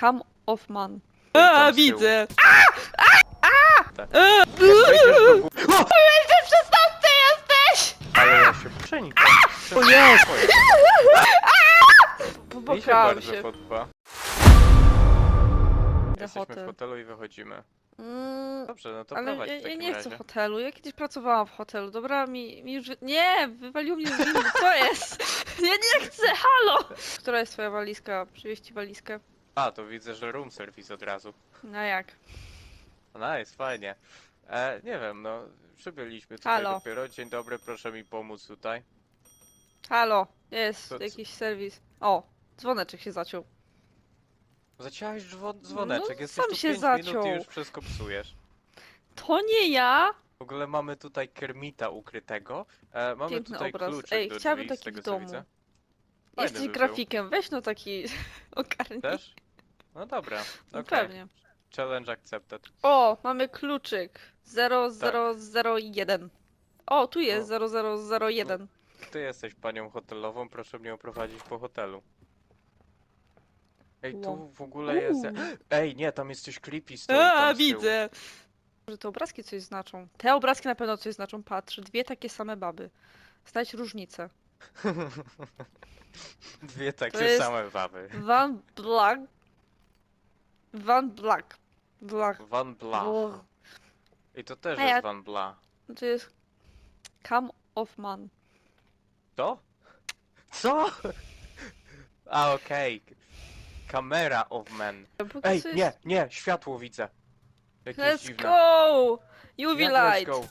Come off man. A, widzę. Tak. Ty przestępcy jesteś! Ale ja się przenikam. O nie! Mi się Popłakałam bardzo się. podoba. Jesteśmy w hotel. hotelu i wychodzimy. Mm, Dobrze, no to ale prowadź ja, w ja takim nie chcę razie. hotelu. Ja kiedyś pracowałam w hotelu. Dobra, mi, mi już... wy- Nie! Wywaliło mnie z windy. Co jest? Ja nie chcę! Halo! Która jest twoja walizka? Przywieźć ci walizkę. A, to widzę, że room service od razu. No jak? Nice, fajnie. E, nie wiem, no, przybyliśmy tutaj Halo. dopiero. Dzień dobry, proszę mi pomóc tutaj. Halo! Jest Co- co- jakiś serwis. O! Dzwoneczek się zaciął. Zaciąłeś dzwo- dzwoneczek, No, jesteś sam tu się 5 minut zaciął. i już wszystko psujesz. To nie ja! W ogóle mamy tutaj Kermita ukrytego. E, mamy Piękny tutaj obraz. kluczyk Ej, do chciałabym drzwi, z taki tego w co domu. widzę. Fajny by był. grafikiem, weź no taki ogarnij. Też? No dobra, No okej. Pewnie. Challenge accepted. O, mamy kluczyk. 0001. O, tu jest 0001. Ty jesteś panią hotelową, proszę mnie oprowadzić po hotelu. Ej, tu Wow. w ogóle jest... Uuu. Ej, nie, tam jest coś creepy stoi A, tam z tyłu. widzę. Że te obrazki coś znaczą. Te obrazki na pewno coś znaczą. Patrz, dwie takie same baby. Znajdź różnicę. Dwie takie jest- same baby. Van Black. Van Black. Black. Van Bla. I to też A jest Van Bla. To jest Come off man. To? Co? A, okej. Camera of men. Bo Ej, nie, nie, światło widzę. Jakieś Let's dziwne. go! UV Jak let's light. go?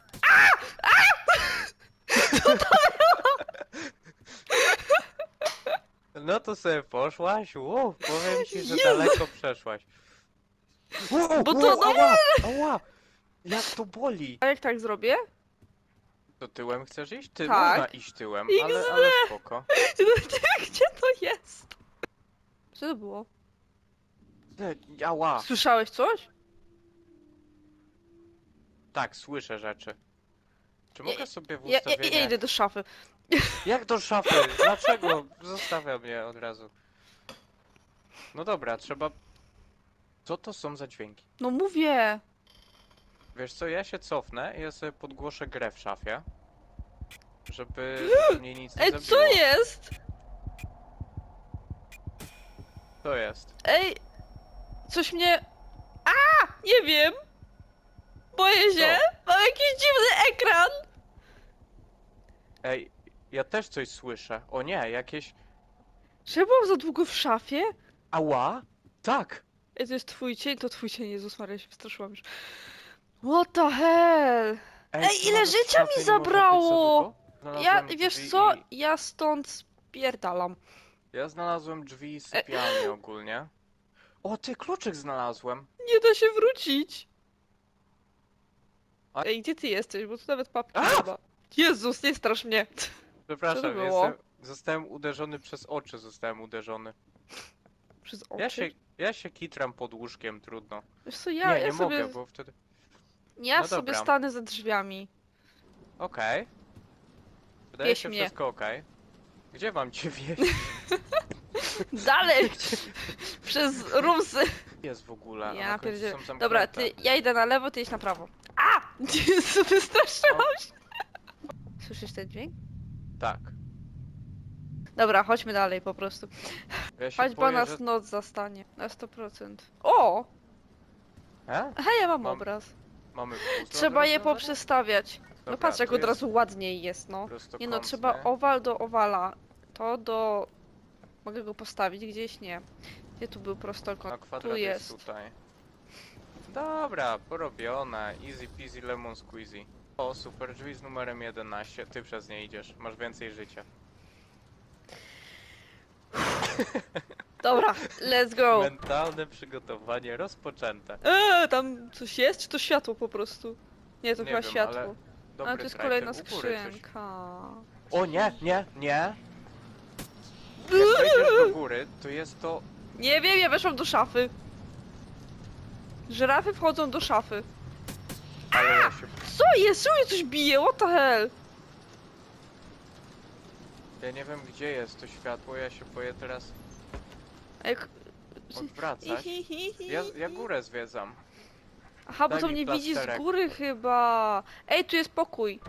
No to sobie poszłaś, wow, powiem ci, że Jezu. daleko przeszłaś. Wow, Bo to wow, no- ała, ała, jak to boli. A jak tak zrobię? To tyłem chcesz iść? Ty Tak. można iść tyłem, XD. ale, ale spoko. Gdzie to jest? Co to było? Ty, Ała, Słyszałeś coś? tak, słyszę rzeczy. Czy Ja- mogę sobie w Ja, ja, ustawieniach... ja idę do szafy. Jak do szafy? Dlaczego? Zostawia mnie od razu. No dobra, trzeba... Co to są za dźwięki? No mówię. Wiesz co, ja się cofnę i ja sobie podgłoszę grę w szafie. Żeby mnie nic nie Ej, zabiło. co jest? To jest. Ej, coś mnie... A, nie wiem. Boję się. Mam jakiś dziwny ekran. Ej, ja też coś słyszę. O nie, jakieś... Czy ja byłam za długo w szafie? Ała? Tak! Ej, to jest twój cień, to twój cień, Jezus Maria, się wystraszyłam już. What the hell? Ej, ile nawet życia mi nie być za zabrało! długo. Ja, Znalazłem wiesz co? i- Ja stąd spierdalam. Ja znalazłem drzwi i sypialnię ogólnie. O, ty kluczyk znalazłem! Nie da się wrócić. A- Ej, gdzie ty jesteś? Bo tu nawet papki A! chyba. Jezus, nie strasz mnie. Przepraszam, Co to było? jestem... Zostałem uderzony przez oczy, zostałem uderzony. Przez oczy. Ja się, ja się kitram pod łóżkiem, trudno. Wiesz co, ja, nie, ja nie sobie, mogę, bo wtedy... ja no sobie dobra. stanę za drzwiami. Okej. Wydaje Wieź się mnie. wszystko okej. Gdzie mam cię wieść? Dalej! Przez rumsy. Jest w ogóle, Ja pierdzielę. zamknięte. Dobra, ty, ja idę na lewo, ty idź na prawo. A! Jezu, wystraszyłam się. Słyszysz ten dźwięk? Tak. Dobra, chodźmy dalej po prostu. Ja się Chodź, bo boję, nas że... noc zastanie. Na 100%. O! E? Aha, ja mam, Mam obraz. Mamy Trzeba je poprzestawiać. No Dobra, patrz, jak tu od jest razu ładniej jest, no. Nie no, prostokątny. trzeba owal do owala. To do... Mogę go postawić gdzieś? Nie. Gdzie tu był prostokąt? kwadrat Tu jest jest. tutaj. Dobra, porobione. Easy peasy lemon squeezy. O, super, drzwi z numerem 11. Ty przez nie idziesz. Masz więcej życia. Dobra, let's go. Mentalne przygotowanie rozpoczęte. Eee, tam coś jest? Czy to światło po prostu? Nie, to Nie chyba wiem, światło. ale Dobry A, to jest trajter kolejna u góry coś. skrzynka. O nie, nie, nie! Jak wejdziesz do góry, to jest to... Nie wiem, ja weszłam do szafy. Żyrafy wchodzą do szafy. Ale ja się... Co jest? Czemu mnie coś bije? What the hell? Ja nie wiem gdzie jest to światło, ja się boję teraz... Jak... odwracać. Ja, ja górę zwiedzam. Aha, bo Daj to mi mnie widzi z plasterek. góry chyba. Ej, tu jest pokój.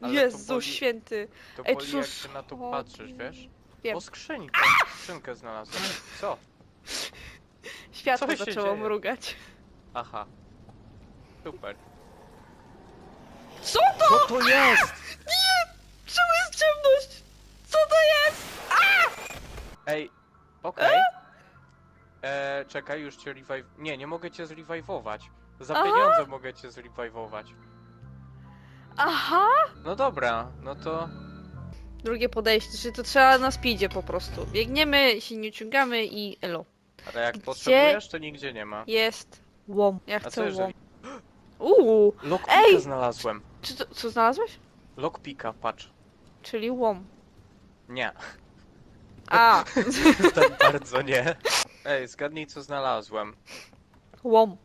Ale to Jezu boli- święty. To Ej, boli jak są się na to patrzysz, wiesz? Wiem. O skrzynkę, skrzynkę znalazłem. Co? Światło się zaczęło dzieje? mrugać. Aha. Super. Co to? Co to jest? Czemu jest ciemność? Co to jest? Ej, okej. Eee, czekaj, już cię revive... Nie, nie mogę cię zrevive'ować. Za Aha. pieniądze mogę cię zrevive'ować. Aha! No dobra, no to... Drugie podejście, czyli to trzeba na speedzie po prostu. Biegniemy, się nie ciągamy i elo. Ale jak Gdzie- potrzebujesz, to nigdzie nie ma. Jest łom. Ja A co chcę łom. jeżeli... Uuu, Lockpicka Ej! znalazłem. czy to, co znalazłeś? Lockpicka, patrz. Czyli łom. Nie, A, tak bardzo nie. Ej, zgadnij co znalazłem. łom.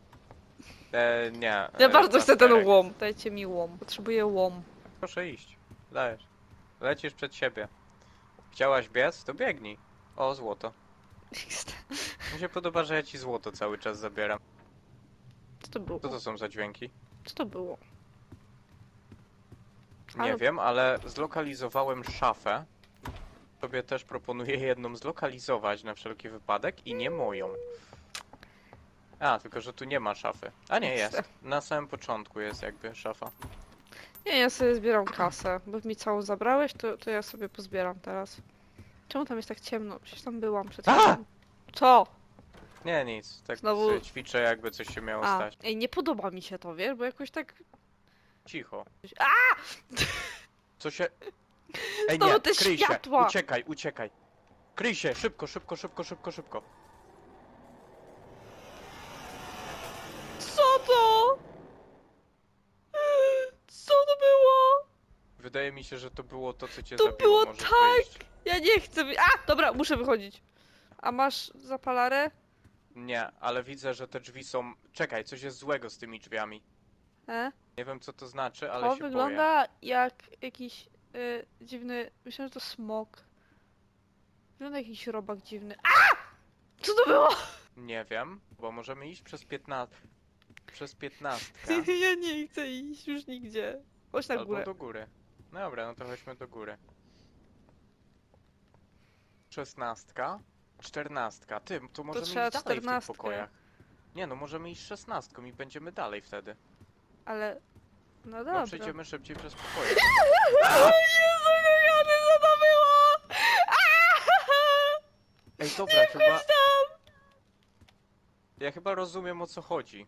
E, nie. Ja e, bardzo chcę ten plasterek. łom. Dajcie mi łom. Potrzebuję łom. Proszę iść. Dajesz. Lecisz przed siebie. Chciałaś biec? To biegnij. O, złoto. Mi się podoba, że ja ci złoto cały czas zabieram. Co to było? Co to są za dźwięki? Co to było? Nie Ale- wiem, ale zlokalizowałem szafę. Tobie też proponuję jedną zlokalizować na wszelki wypadek i nie moją. A, tylko że tu nie ma szafy. A nie, jest. Na samym początku jest jakby szafa. Nie, ja sobie zbieram kasę. Bo mi całą zabrałeś, to, to ja sobie pozbieram teraz. Czemu tam jest tak ciemno? Przecież tam byłam przed A! chwilą. Co? Nie, nic. Tak Znowu- sobie ćwiczę jakby coś się miało A, stać. ej, nie podoba mi się to, wiesz? Bo jakoś tak... Cicho. A! Co się... Ej, Znowu nie, te kryj się. światła! Uciekaj, uciekaj. Kryj się, szybko, szybko, szybko, szybko, szybko. Co to? Co to było? Wydaje mi się, że to było to, co cię To zabiło. było Możesz tak! wyjść. Ja nie chcę... wy- A! Dobra, muszę wychodzić. A masz zapalarę? Nie, ale widzę, że te drzwi są... Czekaj, coś jest złego z tymi drzwiami. E? Nie wiem, co to znaczy, ale To się boję. wygląda jak jakiś y, dziwny... Myślę, że to smok. Wygląda jak jakiś robak dziwny. A! Co to było? Nie wiem, bo możemy iść przez 15... Przez 15. ja nie chcę iść już nigdzie. Chodź na Albo górę. do góry. Dobra, no to chodźmy do góry. Szesnastka. Czternastka. Ty, to możemy trzeba iść dalej w tych pokojach. Nie no, możemy iść szesnastką i będziemy dalej wtedy. Ale... No No dobra. przejdziemy szybciej przez pokoje. Jezu, kochany, co to było? Ej, dobra, chyba... Ja chyba rozumiem o co chodzi.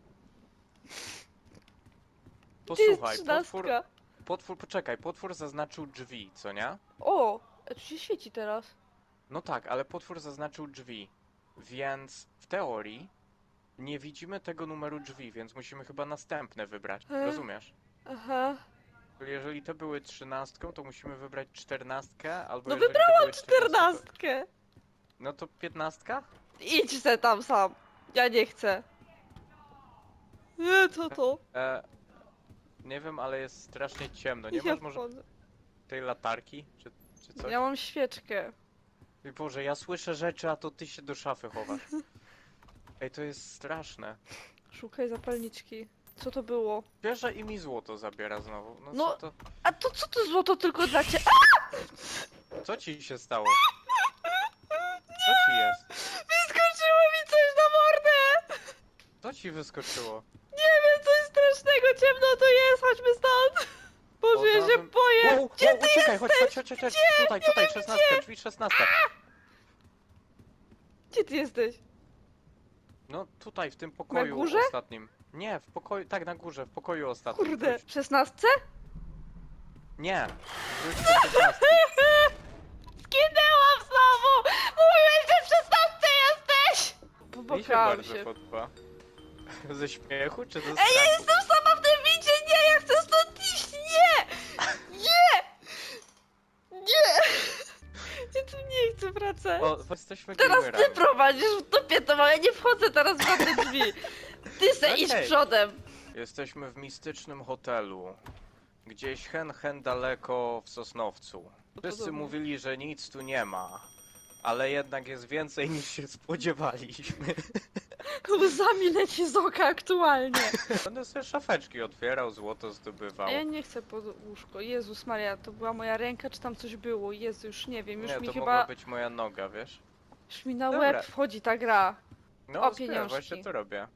Gdzie jest Posłuchaj, potwór, trzynastka? potwór, poczekaj, potwór zaznaczył drzwi, co nie? O! A tu się świeci teraz. No tak, ale potwór zaznaczył drzwi, więc w teorii nie widzimy tego numeru drzwi, więc musimy chyba następne wybrać. E? Rozumiesz? Aha. Czyli Jeżeli te były trzynastką, to musimy wybrać czternastkę, albo No jeżeli wybrałam były czternastką, Czternastkę. No to piętnastka? Idź se tam sam. Ja nie chcę. Nie, co to? E, nie wiem, ale jest strasznie ciemno. Nie ja masz może wchodzę. tej latarki, czy, czy coś? Ja mam świeczkę. Ej, Boże, ja słyszę rzeczy, a to ty się do szafy chowasz. Ej, to jest straszne. Szukaj zapalniczki. Co to było? Bierze i mi złoto zabiera znowu. No, No. co to? A to co to złoto tylko dla ciebie? Co ci się stało? Co ci jest? Wyskoczyło mi coś na mordę! Co ci wyskoczyło? Nie wiem, coś strasznego, ciemno to jest, chodźmy stąd! Boże, ja się Odnalazłem- boję! Gdzie ty uciekaj, chodź, chodź, chodź, chodź, chodź. Tutaj, tutaj, wiem, szesnastka, drzwi szesnastka. Gdzie ty jesteś? No tutaj, w tym pokoju górze? ostatnim. Nie, w pokoju, tak na górze, w pokoju ostatnim. Kurde, Wróć. w szesnastce? Nie, wróć do. Zginęłam znowu! Mówiłeś, że w szesnastce jesteś! Mi się Popłakałam bardzo się. podoba. Ze śmiechu czy ze Ej, strachu? ja jestem sama w tym widzie! Nie, ja chcę stąd iść! Nie! Nie! Nie! Ja tu nie chcę wracać. O, jesteśmy Teraz ty prowadzisz w dupie to ja nie wchodzę teraz w żadne drzwi. Ty se idź Okej. przodem. Jesteśmy w mistycznym hotelu. Gdzieś hen hen daleko w Sosnowcu. Wszyscy Podobnie. mówili, że nic tu nie ma. Ale jednak jest więcej niż się spodziewaliśmy. Łzami leci z oka aktualnie. Będę sobie szafeczki otwierał, złoto zdobywał. Ja nie chcę pod łóżko. Jezus Maria, to była moja ręka, czy tam coś było? Jezu, już nie wiem, już nie, mi to chyba... mogła być moja noga, wiesz? Już mi na Dobra. łeb wchodzi ta gra. No, O, zbieram, pieniążki. właśnie to robię.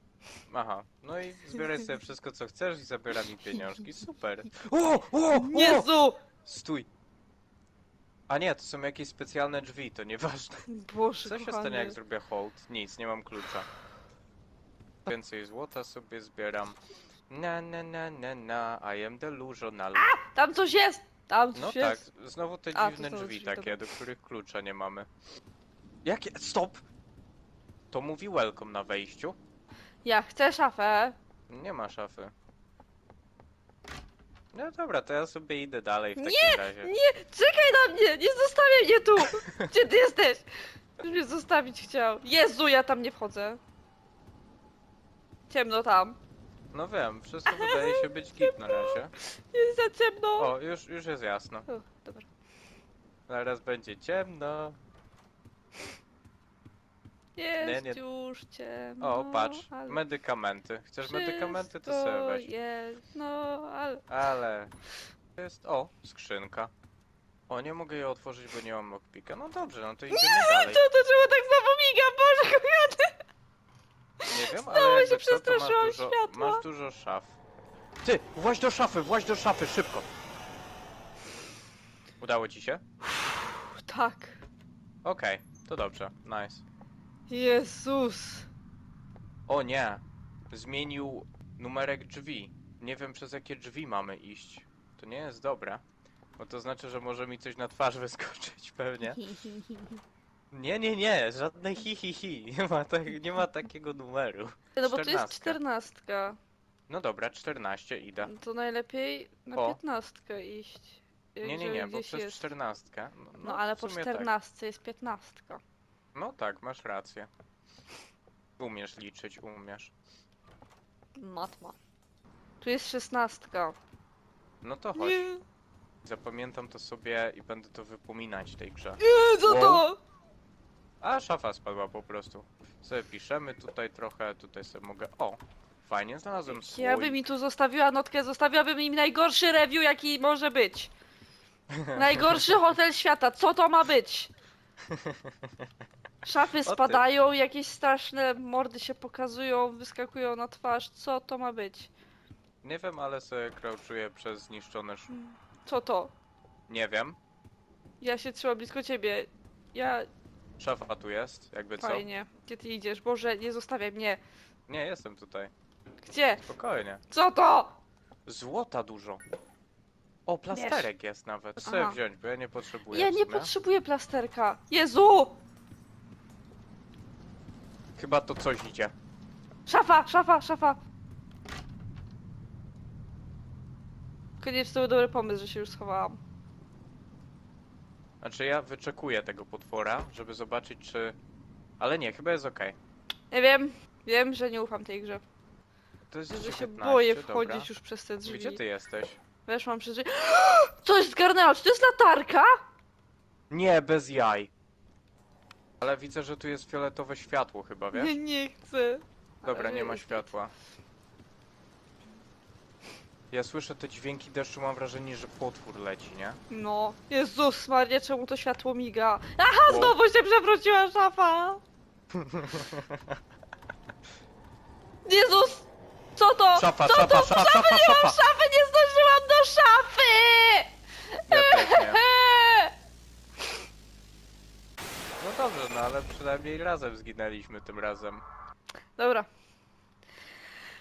Aha, no i zbieraj sobie wszystko co chcesz i zabiera mi pieniążki, super. O, o, o! Jezu! Stój! A nie, to są jakieś specjalne drzwi, to nieważne. Boże, Co się kochany. stanie jak zrobię hołd? Nic, nie mam klucza. Więcej złota sobie zbieram. Na na na na na, I am delusional. Tam coś jest! Tam coś No tak, jest! znowu te A, to dziwne są drzwi drzwi, takie, do których klucza nie mamy. Jakie? Stop! To mówi welcome na wejściu? Ja chcę szafę. Nie ma szafy. No dobra, to ja sobie idę dalej w takim razie. Nie, czekaj na mnie! Nie zostawiaj mnie tu! Gdzie ty jesteś? Już mnie zostawić chciał. Jezu, ja tam nie wchodzę. Ciemno tam. No wiem, wszystko wydaje się być git na razie. Jest za ciemno. O, już, już jest jasno. O, dobra. Zaraz będzie ciemno. Nie. już ciemno. O, patrz, ale medykamenty. Chcesz medykamenty, to sobie wszystko weź. jest, no, ale... Ale... To jest... O, skrzynka. O, nie mogę jej otworzyć, bo nie mam lockpicka. No dobrze, no to idziemy dalej. To, to czemu tak znowu miga? Boże, kochany! Nie wiem, Znowu ale się co, to masz przestraszyłam dużo, światła. masz dużo szaf. Ty, właź do szafy, właź do szafy, szybko! Udało ci się? Tak. Okej, to dobrze, nice. Jezus. O nie, zmienił numerek drzwi. Nie wiem przez jakie drzwi mamy iść. To nie jest dobre. Bo to znaczy, że może mi coś na twarz wyskoczyć pewnie. Nie, nie, nie, żadnej hi hi hi. Nie ma, tak, nie ma takiego numeru. No bo to jest Czternastka. czternastka. No dobra, 14 idę. To najlepiej na O. piętnastkę iść. Nie, nie, jeżeli nie, bo gdzieś przez jest. 14. No, ale w po sumie tak. czternastce jest piętnastka. No tak, masz rację. Umiesz liczyć, umiesz. Matma. Tu jest szesnastka. No to chodź. Nie, Zapamiętam to sobie i będę to wypominać tej grze. nie, co Wow. to? A szafa spadła po prostu. Sobie piszemy tutaj trochę, tutaj sobie mogę. O! Fajnie, znalazłem słoik. Ja bym mi tu zostawiła notkę, zostawiłabym im najgorszy review jaki może być. Najgorszy hotel świata, co to ma być? Szafy spadają, jakieś straszne mordy się pokazują, wyskakują na twarz, co to ma być? Nie wiem, ale sobie crouchuję przez zniszczone sz... Co to? Nie wiem. Ja się trzymam blisko ciebie. Ja... Szafa tu jest, jakby co? Fajnie. Gdzie ty idziesz? Boże, nie zostawiaj mnie. Nie, jestem tutaj. Gdzie? Spokojnie. Co to? Złota dużo. O, plasterek jest nawet. Chcę Aha. wziąć, bo ja nie potrzebuję. Ja w nie sumie. potrzebuję plasterka. Jezu! Chyba to coś idzie. Szafa, szafa, szafa. Koniecznie to był dobry pomysł, że się już schowałam. Znaczy ja wyczekuję tego potwora, żeby zobaczyć czy... Ale nie, chyba jest okej. Nie wiem, wiem, że nie ufam tej grze. To jest Że się 19, boję dobra. wchodzić już przez te drzwi. Gdzie ty jesteś? Weszłam przez drzwi. Coś zgarnęło, czy to jest latarka? Nie, bez jaj. Ale widzę, że tu jest fioletowe światło chyba, wiesz? Nie, nie chcę. Dobra, nie ma światła. Ja słyszę te dźwięki deszczu, mam wrażenie, że potwór leci, nie? No, Jezus Maria, czemu to światło miga? Aha, Wow. znowu się przewróciła szafa! Jezus! Co to? Szafa, co szafa, to? szafa, szafa, nie mam szafa! szafy, nie zdążyłam do szafy! Ja też nie. Eee! No dobrze, no ale przynajmniej razem zginęliśmy tym razem. Dobra.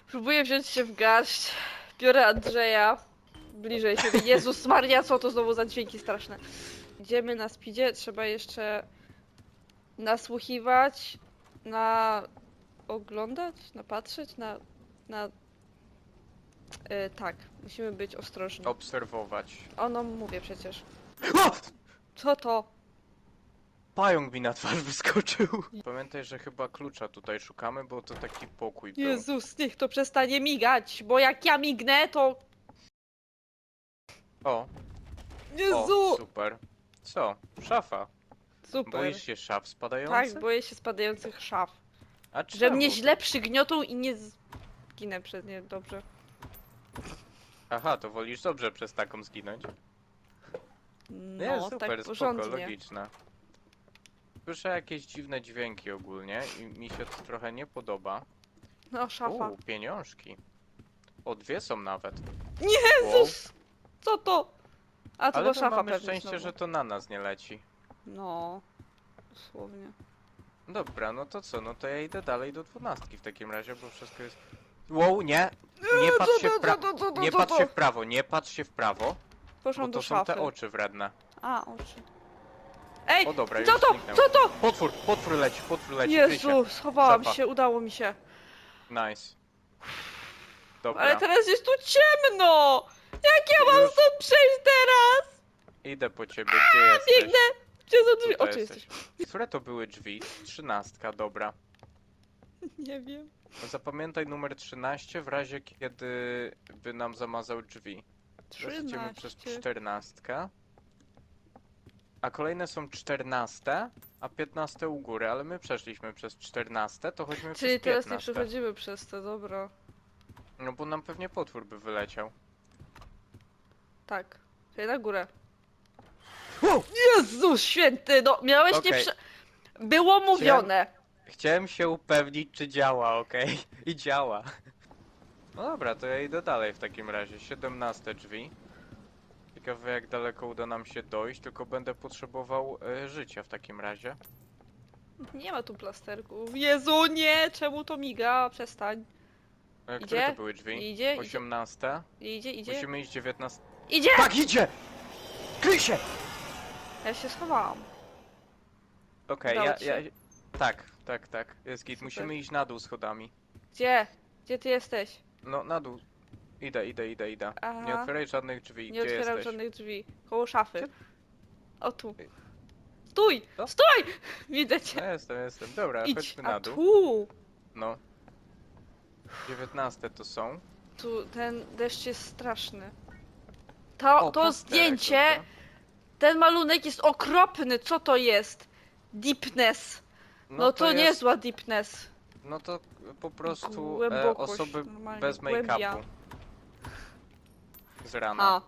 Próbuję wziąć się w garść. Biorę Andrzeja. Bliżej siebie. Jezus Maria, co to znowu za dźwięki straszne. Idziemy na speedzie. Trzeba jeszcze nasłuchiwać, na oglądać, na patrzeć, na... na... E, tak, musimy być ostrożni. Obserwować. Ono mówię przecież. O! Co to? Pająk mi na twarz wyskoczył. Pamiętaj, że chyba klucza tutaj szukamy, bo to taki pokój był. Jezus, niech to przestanie migać, bo jak ja mignę, to... O, Jezu! o, super. Co? Szafa. Super. Boisz się szaf tak, spadających? boję się spadających szaf. A Że czemu? mnie źle przygniotą i nie zginę przez nie dobrze. Aha, to wolisz dobrze przez taką zginąć? Nie, No, super, tak spoko, porządnie. logiczne. Słyszę jakieś dziwne dźwięki ogólnie i mi się to trochę nie podoba. No, szafa. Uuu, pieniążki. O, dwie są nawet. Jezus! Co to? A to Ale była to szafa mamy pewnie szczęście, znowu. że to na nas nie leci. No, dosłownie. Dobra, no to co, no to ja idę dalej do dwunastki w takim razie, bo wszystko jest... Wow, nie! Nie patrz się w prawo, nie patrz się w prawo, nie patrz się w prawo, bo Poszłam to są szafy. te oczy wredne. A, oczy. Ej, O dobra, co już to? zniknęły. Co to? Potwór, potwór leci, potwór leci. Jezu, schowałam się, udało mi się. Nice. Dobra, Ale teraz jest tu ciemno! Jak ja mam Już. stąd przejść teraz? idę po ciebie, gdzie jesteś? Biegnę! Gdzie są drzwi? Tutaj Oczy jesteś. Które to były drzwi? Trzynastka, dobra. Nie wiem. Zapamiętaj numer 13 w razie kiedy by nam zamazał drzwi. Teraz idziemy przez 13. czternastkę. A kolejne są czternaste, a piętnaste u góry, ale my przeszliśmy przez czternaste, to chodźmy Czyli przez teraz nie przechodzimy przez to, dobra. No bo nam pewnie potwór by wyleciał. Tak. Czyli na górę. Jezus święty, no miałeś nie Okej. prze... Było mówione. Chciałem się upewnić, czy działa, okej? I działa. No dobra, to ja idę dalej w takim razie. 17 drzwi. Ciekawe jak daleko uda nam się dojść, tylko będę potrzebował e, życia w takim razie. Nie ma tu plasterków. Jezu, nie! Czemu to miga? Przestań. E, Idzie? Które to były drzwi? Idzie, idzie, 18. idzie, idzie. Musimy iść 19. Idzie! Tak, idzie! Kryj się! Ja się schowałam. Okej, Udało ja, ci ja... Tak, tak, tak. Jest git. Super. Musimy iść na dół schodami. Gdzie? Gdzie ty jesteś? No, na dół. Idę, idę, idę, idę. Nie Aha. otwieraj żadnych drzwi. Nie Gdzie otwieram jesteś? żadnych drzwi. Koło szafy. O tu. Stój! Co? Stój! Widzę cię. No jestem, jestem. Dobra, Idź. chodźmy A na dół. tu! No. 19 to są. Tu ten deszcz jest straszny. To, O, to plasterek, zdjęcie, dobra. ten malunek jest okropny. Co to jest? Deepness. No, to, jest- niezła deepness. No to po prostu e, Głębokość, osoby normalnie, bez głębia. make-upu. Z rana. A.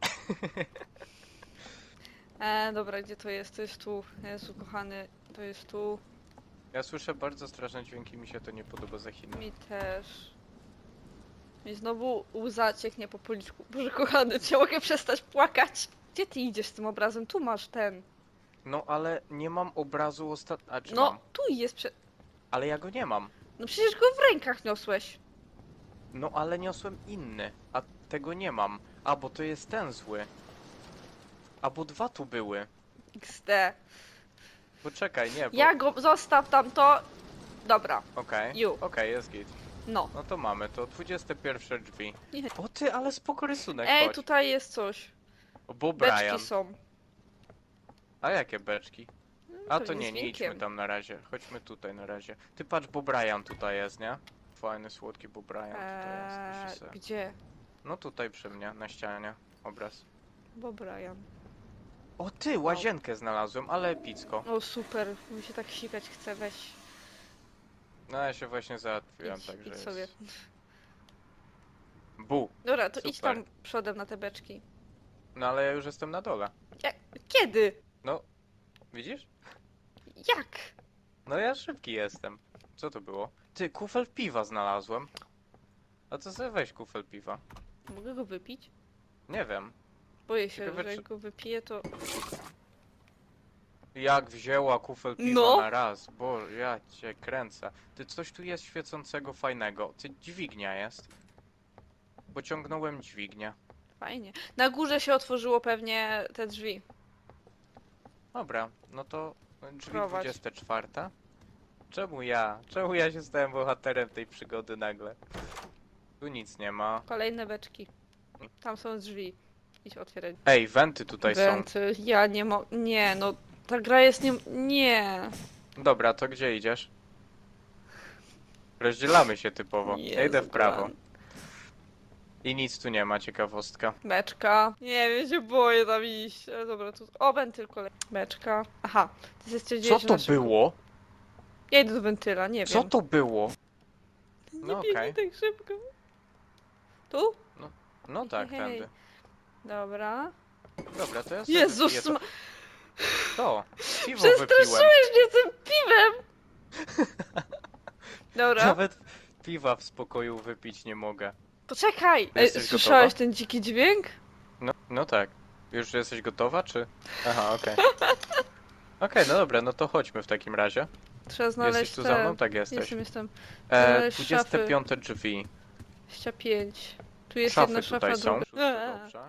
E, dobra, gdzie to jest? To jest tu. Jezu, kochany, to jest tu. Ja słyszę bardzo straszne dźwięki, mi się to nie podoba za Chiny. Mi też. I znowu łza cieknie po policzku. Boże kochany, czy ja mogę przestać płakać? Gdzie ty idziesz z tym obrazem? Tu masz ten. No ale nie mam obrazu ostat... A czy No, mam? tu jest prze... Ale ja go nie mam. No przecież go w rękach niosłeś. No ale niosłem inny, a tego nie mam. A bo to jest ten zły. A bo dwa tu były. XD. Poczekaj, nie, bo... Ja go zostaw tam to. Dobra, Okej, You. okej, jest git. no. No to mamy to, 21 drzwi. Nie. O ty, ale spoko rysunek, Ej, chodź. tutaj jest coś. Bo Brian. Beczki są. A jakie beczki? A to nie, nie idźmy tam na razie. Chodźmy tutaj na razie. Ty patrz, bo Brian tutaj jest, nie? Fajny, słodki bo Brian tutaj jest. Eee, gdzie? No tutaj przy mnie, na ścianie. Obraz. Bo Brian. O ty, łazienkę znalazłem, ale epicko. O super, mi się tak sikać chce, weź. No ja się właśnie załatwiłem, Idź, także idź jest... sobie. Bu. Dobra, to idź Super. tam przodem na te beczki. No ale ja już jestem na dole. Jak? Kiedy? No, widzisz? Jak? No ja szybki jestem. Co to było? Ty, kufel piwa znalazłem. A to sobie weź kufel piwa. Mogę go wypić? Nie wiem. Boję się, Ciekawe, że czy- jak go wypiję, to... Jak wzięła kufel piwa No. na raz, bo ja cię kręcę. Ty coś tu jest świecącego fajnego. Ty dźwignia jest. Pociągnąłem dźwignię. Fajnie. Na górze się otworzyło pewnie te drzwi. Dobra, no to drzwi Prowadź. 24. Czemu ja? Czemu ja się stałem bohaterem tej przygody nagle? Tu nic nie ma. Kolejne beczki. Tam są drzwi. Idź otwierać. Ej, wenty tutaj są. Wenty. Ja nie mogę... Nie, no... Ta gra jest nie... Nie. Dobra, to gdzie idziesz? Rozdzielamy się typowo. Ja idę w prawo. kochany. I nic tu nie ma, ciekawostka. Meczka. Nie wiem, się boję tam iść. Ale dobra, tu... O, wentyl kolej. Meczka. Aha. Ty się Co to na szybko- było? Ja idę do wentyla, nie Co wiem. to było? Nie No biegnij okej. tak szybko. Tu? No tak, Hej. tędy. Dobra. Dobra, to ja sobie Jezus ma... to. To, piwo wypiłem. Przestraszyłeś mnie tym piwem! Dobra. Nawet piwa w spokoju wypić nie mogę. Poczekaj! Ej, Jesteś słyszałeś gotowa? ten dziki dźwięk? No, no tak. Już jesteś gotowa, czy? Aha, okej. Okej, no dobra, no to chodźmy w takim razie. Trzeba znaleźć Jesteś tu te... za mną? Tak jesteś. Jestem, jestem. E, znaleźć 25 drzwi. 25. Tu jest Szafy jedna szafa, tutaj są. druga... Eee. Dobrze.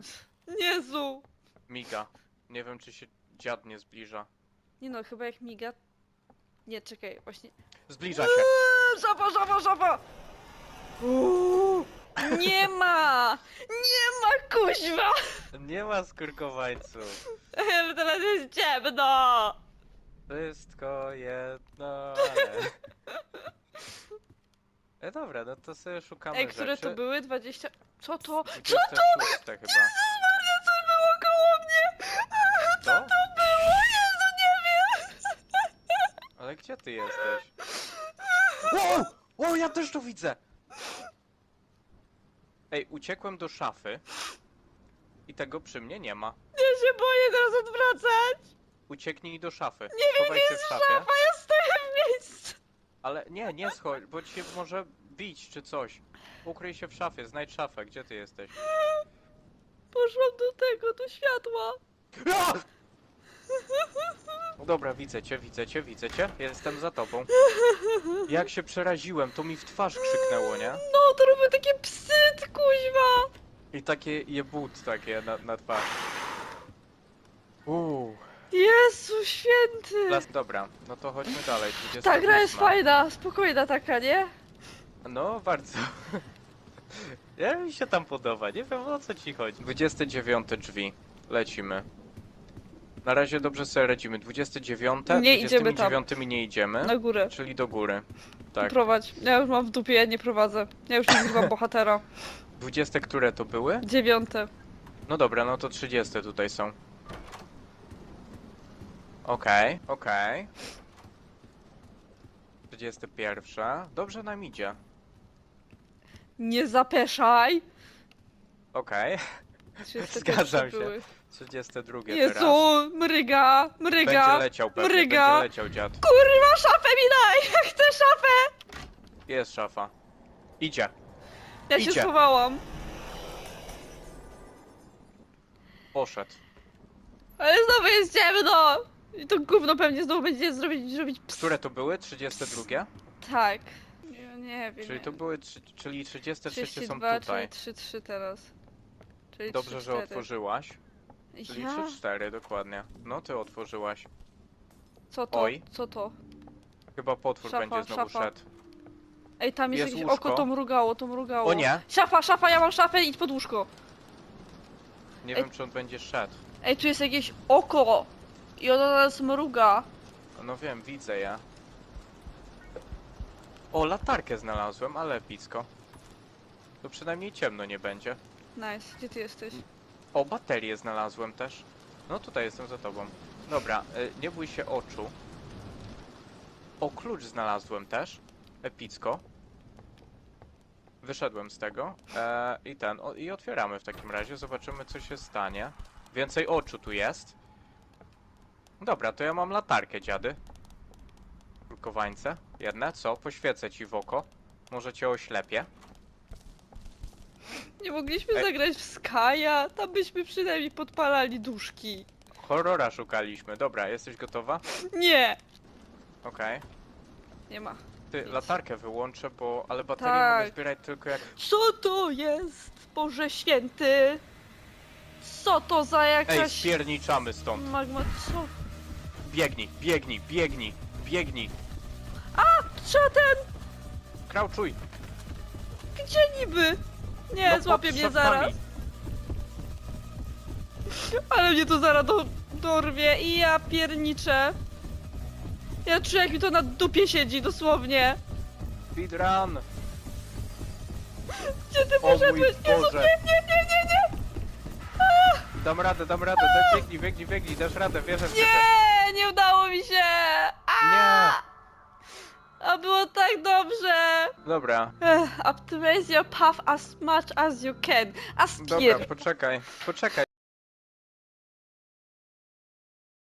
Jezu! Miga. Nie wiem, czy się dziad nie zbliża. Nie no, chyba jak miga... Nie, czekaj, właśnie... Zbliża się. Eee, Żaba, żaba, żaba! Uuu, Nie ma! Nie ma kuźwa! Nie ma skurkowańców. Ale teraz jest ciemno! Wszystko jedno, ale... E, dobra, no to sobie szukamy Ej, które rzeczy. to były? 20... Co to? 26 chyba. Maria, co było koło mnie? Co? To było? Jezu, nie wiem! Ale gdzie ty jesteś? O! O, ja też to widzę! Ej, uciekłem do szafy. I tego przy mnie nie ma. Ja się boję teraz odwracać! Ucieknij do szafy. Nie wiem, Schowaj gdzie się jest w szafie. szafa, ja stoję w miejscu! Ale nie, nie schodź, bo ci się może bić czy coś. Ukryj się w szafie, znajdź szafę, gdzie ty jesteś? Poszłam do tego, do światła. Dobra, widzę cię, widzę cię, widzę cię. Jestem za tobą. Jak się przeraziłem, to mi w twarz krzyknęło, nie? No, to robią takie psy, ty kuźwa! I takie jebut takie na, na twarz. Uuu. Jezu święty! Las, dobra, no to chodźmy dalej. Ta gra jest 28. fajna, spokojna taka, nie? No, bardzo. Ja mi się tam podoba, nie wiem o co ci chodzi. 29 drzwi. Lecimy. Na razie dobrze sobie radzimy. 29. Nie idziemy tam. 29 nie idziemy. Na górę. Czyli do góry. Tak. Prowadź. Ja już mam w dupie, ja nie prowadzę. Ja już nie nagrywam bohatera. 20 które to były? Dziewiąte. No dobra, no to 30 tutaj są. Okej, okej. 31. Dobrze nam idzie. Nie zapeszaj! Okej. 31 Zgadzam się. były. 32 Jezu, teraz. mryga, Będzie mryga. leciał pewnie, mryga. będzie leciał dziad. Kurwa, szafę mi daj! Ja chcę szafę! Jest szafa. Idzie. Ja się Idzie. schowałam. Poszedł. Ale znowu jest ciemno! I to gówno pewnie znowu będzie zrobić, zrobić ps. Które to były? 32? Tak. Ja nie wiem. Czyli to były, trzy- czyli 33 są 32, tutaj. czyli 3-3 teraz. Czyli Dobrze, 3, że otworzyłaś. Czyli Ja? 3-4 dokładnie. No ty otworzyłaś. Co to? Oj. Co to? Chyba potwór Szafa, będzie znowu szafa. szedł. Ej, tam jest, Jest jakieś łóżko. oko, to mrugało, to mrugało. O nie! Szafa, szafa, ja mam szafę, idź pod łóżko. Nie Ej. wiem czy on będzie szedł. Ej, tu jest jakieś oko! I ono nas mruga. No wiem, widzę ja. O, latarkę znalazłem, ale epicko. To przynajmniej ciemno nie będzie. Nice, gdzie ty jesteś? O, baterię znalazłem też. No tutaj jestem za tobą. Dobra, y, nie bój się oczu. O, klucz znalazłem też. Epicko. Wyszedłem z tego. E, I ten, o, i otwieramy w takim razie. Zobaczymy co się stanie. Więcej oczu tu jest. Dobra, to ja mam latarkę, dziady. Kulkowańce. Jedne, co? Poświecę ci w oko. Może cię oślepię. Nie mogliśmy Ej. zagrać w Skaja? Tam byśmy przynajmniej podpalali duszki. Horrora szukaliśmy. Dobra, jesteś gotowa? Nie! Okej. Nie ma. Ty, Nic. latarkę wyłączę, bo... Ale baterię Tak. mogę zbierać tylko jak... Co to jest? Boże święty! Co to za Ej, jakaś... spierniczamy stąd. Magma, co? Biegnij, biegnij, biegnij, biegnij. Co ten? Krauczuj. Gdzie niby? Nie, No, złapie pod mnie szafkami. zaraz. Ale mnie to zaraz do, dorwie i ja pierniczę. Ja czuję jak mi to na dupie siedzi, dosłownie. Speedrun. Gdzie ty O mój poszedłeś? Boże. nie, nie, nie, nie, nie! Dam radę, dam radę, daj, biegnij, biegnij, biegnij, dasz radę, wierzę w ciebie. Nie, nie udało mi się! A, Nie. A było tak dobrze! Dobra, Ech, optimize your path as much as you can. Aspir. dobra, poczekaj, poczekaj.